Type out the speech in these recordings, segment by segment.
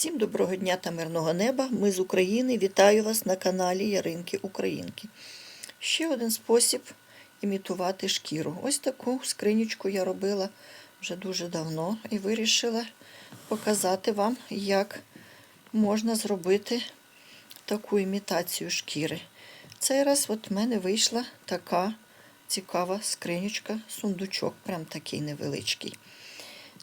Всім доброго дня та мирного неба. Ми з України. Вітаю вас на каналі Яринки Українки. Ще один спосіб імітувати шкіру. Ось таку скринючку я робила вже дуже давно і вирішила показати вам, як можна зробити таку імітацію шкіри. Цей раз от в мене вийшла така цікава скринючка, сундучок, прям такий невеличкий.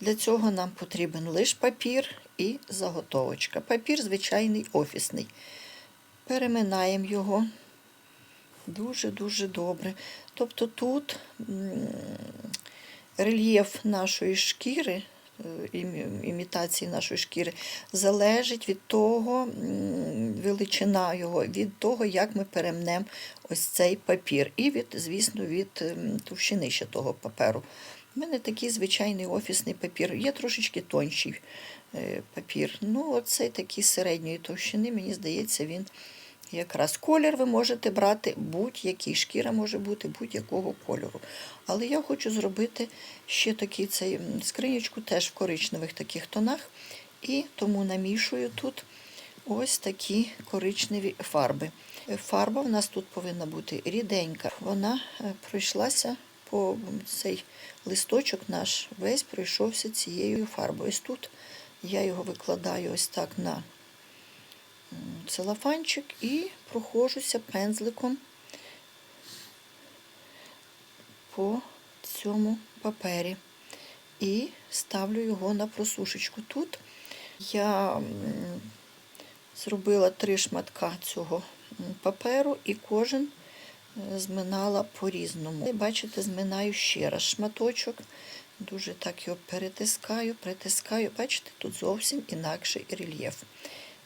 Для цього нам потрібен лише папір і заготовочка. Папір звичайний офісний. Переминаємо його дуже-дуже добре. Тобто тут рельєф нашої шкіри, е, імітації нашої шкіри, залежить від того, величина його, від того, як ми перемнемо ось цей папір. І від, звісно, від товщини ще того паперу. У мене такий звичайний офісний папір. Є трошечки тонший папір. Ну, оцей такий середньої товщини, мені здається, він якраз колір ви можете брати будь-який. Шкіра може бути будь-якого кольору. Але я хочу зробити ще такий цей м, скринючку теж в коричневих таких тонах. І тому намішую тут ось такі коричневі фарби. Е, Фарба в нас тут повинна бути ріденька. Вона е, пройшлася по цей листочок наш весь пройшовся цією фарбою. Ось тут я його викладаю ось так на целофанчик і прохожуся пензликом по цьому папері. І ставлю його на просушечку. Тут я зробила три шматка цього паперу і кожен е, зминала по-різному. Бачите, зминаю ще раз шматочок. Дуже так його перетискаю, притискаю. Бачите, тут зовсім інакший рельєф.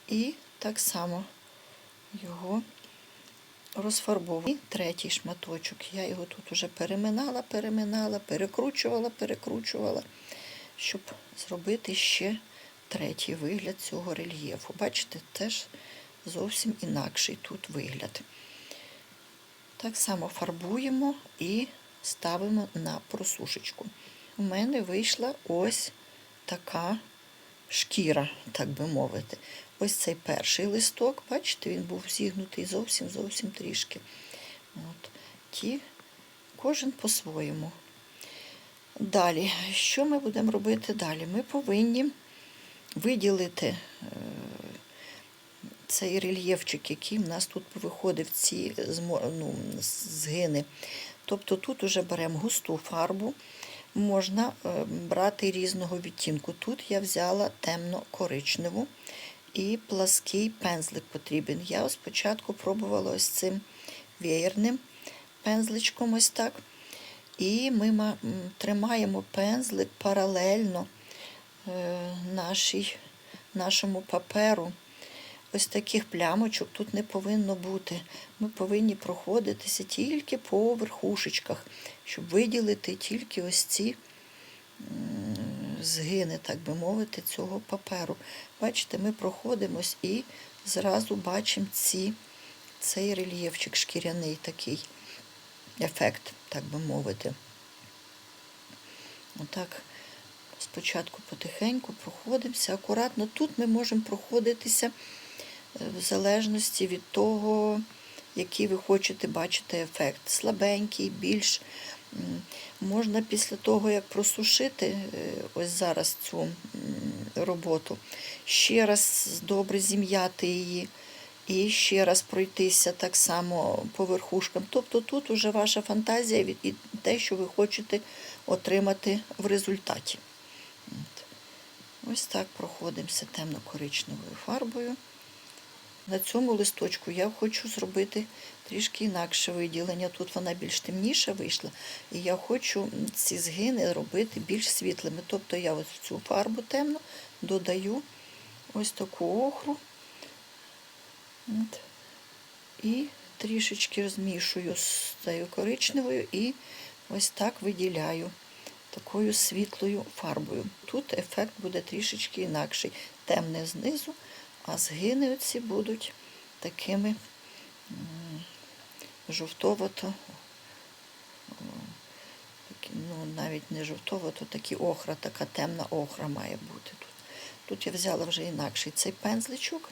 І так само його розфарбовую. І третій шматочок. Я його тут уже переминала, переминала, перекручувала, перекручувала, щоб зробити ще третій вигляд цього рельєфу. Бачите, теж зовсім інакший тут вигляд. Так само фарбуємо і ставимо на просушечку. У мене вийшла ось така шкіра, так би мовити. Ось цей перший листок, бачите, він був зігнутий зовсім зовсім трішки. От. Ті, кожен по-своєму. Далі, що ми будемо робити далі? Ми повинні виділити е, цей рельєфчик, який в нас тут виходив, ці ну, згини. Тобто тут уже беремо густу фарбу, можна е, брати різного відтінку. Тут я взяла темно-коричневу і плаский пензлик потрібен. Я спочатку пробувала ось цим веєрним пензличком, ось так. І ми тримаємо пензлик паралельно е, нашій, нашому паперу. Ось таких плямочок тут не повинно бути. Ми повинні проходитися тільки по верхушечках, щоб виділити тільки ось ці згини, так би мовити, цього паперу. Бачите, ми проходимось і зразу бачимо ці, цей рельєфчик шкіряний такий ефект, так би мовити. Отак спочатку потихеньку проходимося акуратно. Тут ми можемо проходитися в залежності від того, який ви хочете бачити ефект. Слабенький, більш. Можна після того, як просушити е, ось зараз цю роботу, ще раз добре зім'яти її. І ще раз пройтися так само по верхушкам. Тобто тут уже ваша фантазія і те, що ви хочете отримати в результаті. Ось так проходимося темно-коричневою фарбою. На цьому листочку я хочу зробити трішки інакше виділення. Тут вона більш темніша вийшла, і я хочу ці згини робити більш світлими. Тобто я ось цю фарбу темну додаю ось таку охру. І трішечки змішую з цією коричневою і ось так виділяю такою світлою фарбою. Тут ефект буде трішечки інакший. Темне знизу, а згини оці будуть такими жовтовато, ну навіть не жовтовато, такі охра, така темна охра має бути тут. Тут я взяла вже інакший цей пензличок,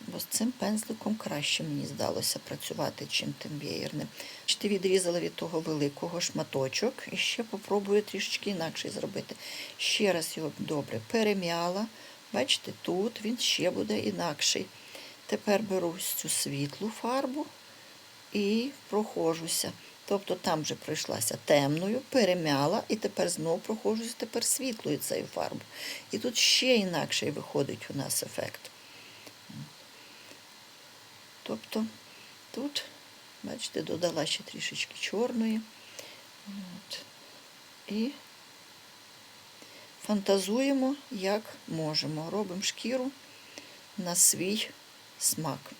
бо з цим пензликом краще мені здалося працювати, чим тим веєрним. Бачите, відрізала від того великого шматочок і ще попробую трішечки інакше зробити. Ще раз його добре перем'яла. Бачите, тут він ще буде інакший. Тепер беру цю світлу фарбу і прохожуся. Тобто там вже пройшлася темною, перемяла, і тепер знову проходжуся тепер світлою цією фарбою. І тут ще інакший виходить у нас ефект. Тобто тут, бачите, додала ще трішечки чорної. От. І фантазуємо, як можемо. Робимо шкіру на свій смак.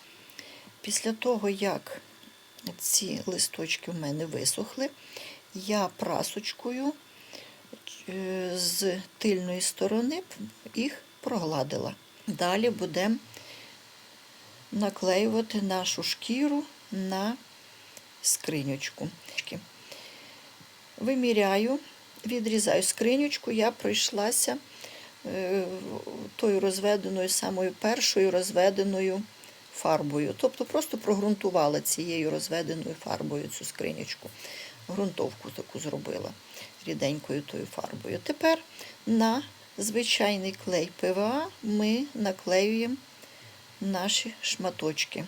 Після того, як ці листочки в мене висохли, я прасочкою е, з тильної сторони їх прогладила. Далі будемо наклеювати нашу шкіру на скринючку. Виміряю, відрізаю скринючку, я пройшлася е, тою розведеною, самою першою розведеною фарбою. Тобто просто прогрунтувала цією розведеною фарбою цю скринячку. Грунтовку таку зробила ріденькою тою фарбою. Тепер на звичайний клей ПВА ми наклеюємо наші шматочки.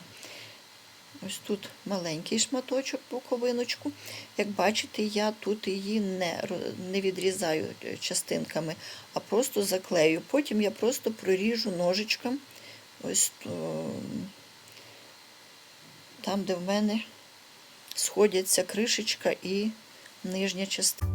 Ось тут маленький шматочок боковиночку. Як бачите, я тут її не не відрізаю частинками, а просто заклею. Потім я просто проріжу ножичком ось там, де в мене сходяться кришечка і нижня частина.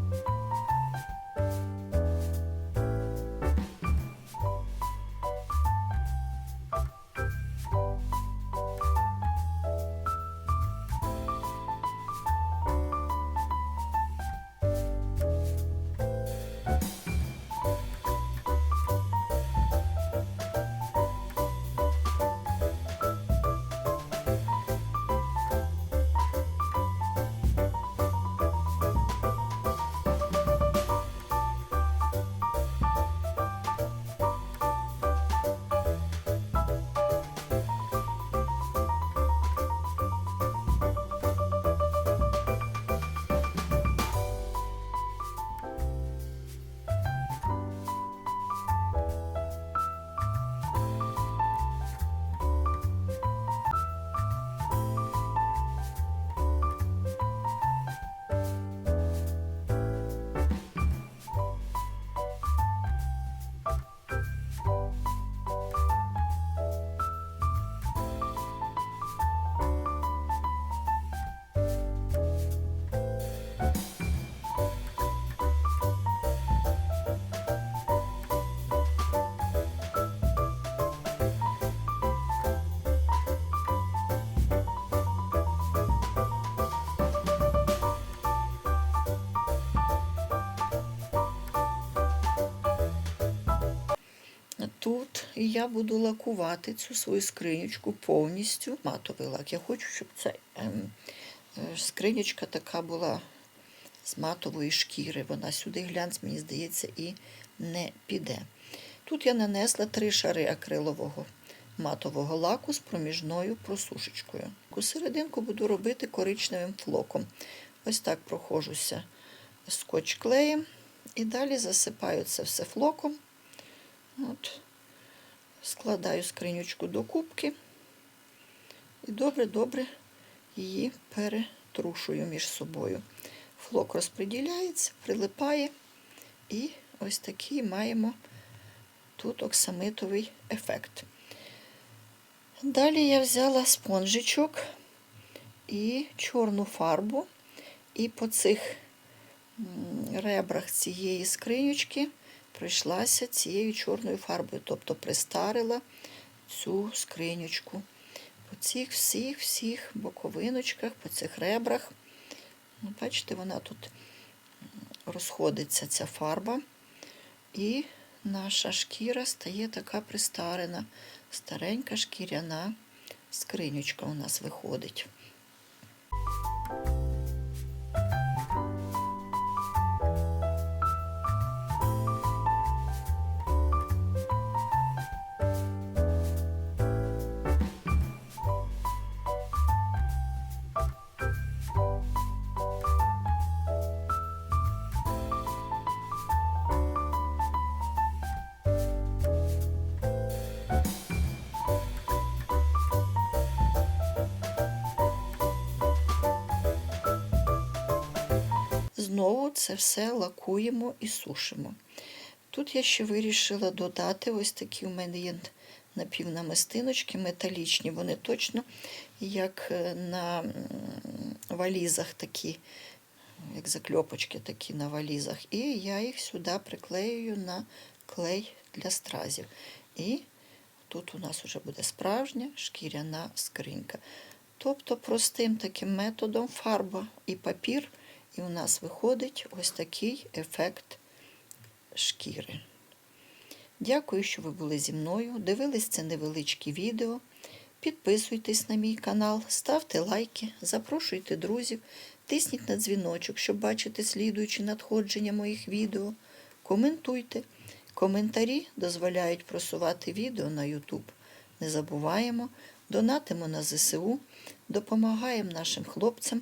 Тут я буду лакувати цю свою скринючку повністю матовий лак. Я хочу, щоб ця ем, е, така була з матової шкіри. Вона сюди глянц, мені здається, і не піде. Тут я нанесла три шари акрилового матового лаку з проміжною просушечкою. Серединку буду робити коричневим флоком. Ось так проходжуся скотч клеєм і далі засипаю це все флоком. От. Складаю скринючку до кубки і добре-добре її перетрушую між собою. Флок розподіляється, прилипає, і ось такий маємо тут оксамитовий ефект. Далі я взяла спонжичок і чорну фарбу, і по цих ребрах цієї скринючки пройшлася цією чорною фарбою, тобто пристарила цю скринючку. По цих всіх-всіх боковиночках, по цих ребрах. Ну, Бачите, вона тут розходиться ця фарба, і наша шкіра стає така пристарена, старенька шкіряна скринючка у нас виходить. Це все лакуємо і сушимо. Тут я ще вирішила додати ось такі у мене є напівнамистиночки металічні. Вони точно як е, на валізах такі, як закльопочки такі на валізах. І я їх сюди приклеюю на клей для стразів. І тут у нас вже буде справжня шкіряна скринька. Тобто простим таким методом фарба і папір, і у нас виходить ось такий ефект шкіри. Дякую, що ви були зі мною. Дивились це невеличке відео. Підписуйтесь на мій канал, ставте лайки, запрошуйте друзів, тисніть на дзвіночок, щоб бачити слідуючі надходження моїх відео. Коментуйте. Коментарі дозволяють просувати відео на YouTube. Не забуваємо, донатимо на ЗСУ, допомагаємо нашим хлопцям.